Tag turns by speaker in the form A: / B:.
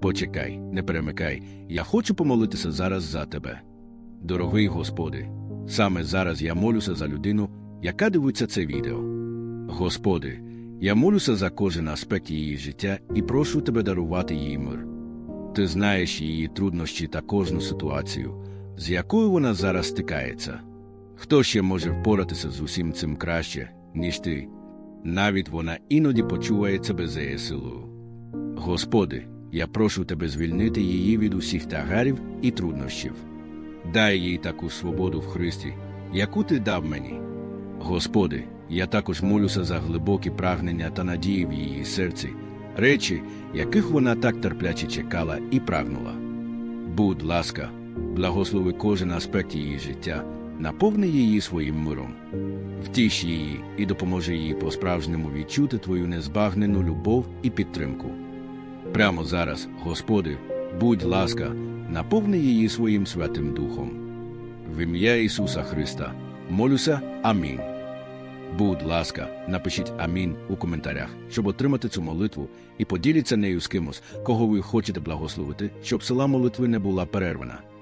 A: Почекай, не перемикай. Я хочу помолитися зараз за тебе. Дорогий Господи, саме зараз я молюся за людину, яка дивиться це відео. Господи, я молюся за кожен аспект її життя і прошу тебе дарувати їй мир. Ти знаєш її труднощі та кожну ситуацію, з якою вона зараз стикається. Хто ще може впоратися з усім цим краще, ніж ти? Навіть вона іноді почуває себе за силою. Господи, я прошу тебе звільнити її від усіх тагарів і труднощів. Дай їй таку свободу в Христі, яку ти дав мені. Господи, я також молюся за глибокі прагнення та надії в її серці, речі, яких вона так терпляче чекала і прагнула. Будь ласка, благослови кожен аспект її життя, наповни її своїм миром. Втіш її і допоможи їй по-справжньому відчути твою незбагнену любов і підтримку. Прямо зараз, Господи, будь ласка, наповни її своїм Святим Духом. В ім'я Ісуса Христа. Молюся. Амінь. Будь ласка, напишіть Амінь у коментарях, щоб отримати цю молитву, і поділіться нею з кимось, кого ви хочете благословити, щоб села молитви не була перервана.